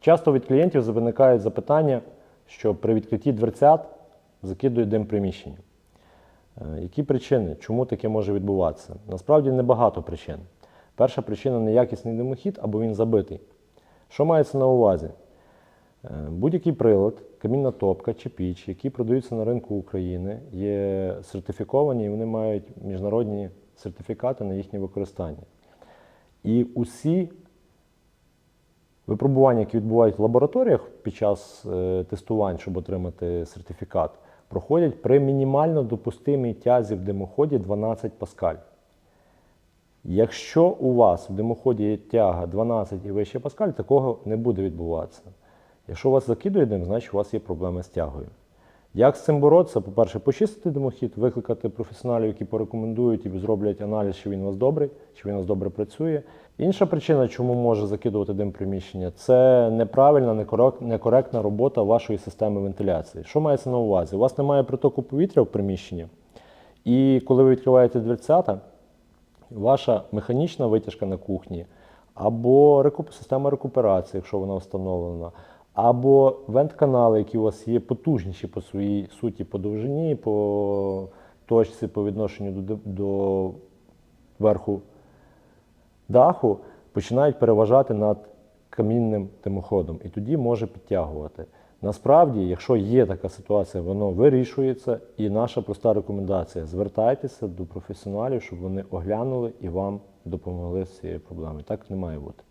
Часто від клієнтів виникають запитання, що при відкритті дверцят закидують дим приміщення. Е, Які причини, чому таке може відбуватися? Насправді небагато причин. Перша причина неякісний димохід або він забитий. Що мається на увазі? Е, Будь-який прилад, камінна топка чи піч, які продаються на ринку України, є сертифіковані і вони мають міжнародні сертифікати на їхнє використання. І усі випробування, які відбувають в лабораторіях під час е, тестувань, щоб отримати сертифікат, проходять при мінімально допустимій тязі в димоході 12 паскаль. Якщо у вас в димоході є тяга 12 і вище паскаль, такого не буде відбуватися. Якщо у вас закидує дим, значить у вас є проблеми з тягою. Як з цим боротися? По-перше, почистити димохід, викликати професіоналів, які порекомендують і зроблять аналіз, чи він у вас добрий, чи він у вас добре працює. Інша причина, чому може закидувати дим приміщення, це неправильна, некоректна робота вашої системи вентиляції. Що мається на увазі? У вас немає притоку повітря в приміщенні, і коли ви відкриваєте дверцята, ваша механічна витяжка на кухні, або система рекуперації, якщо вона встановлена, або вент-канали, які у вас є потужніші по своїй суті, по довжині, по точці, по відношенню до, до верху даху, починають переважати над камінним димоходом, і тоді може підтягувати. Насправді, якщо є така ситуація, воно вирішується, і наша проста рекомендація: звертайтеся до професіоналів, щоб вони оглянули і вам допомогли з цією проблемою. Так не має бути.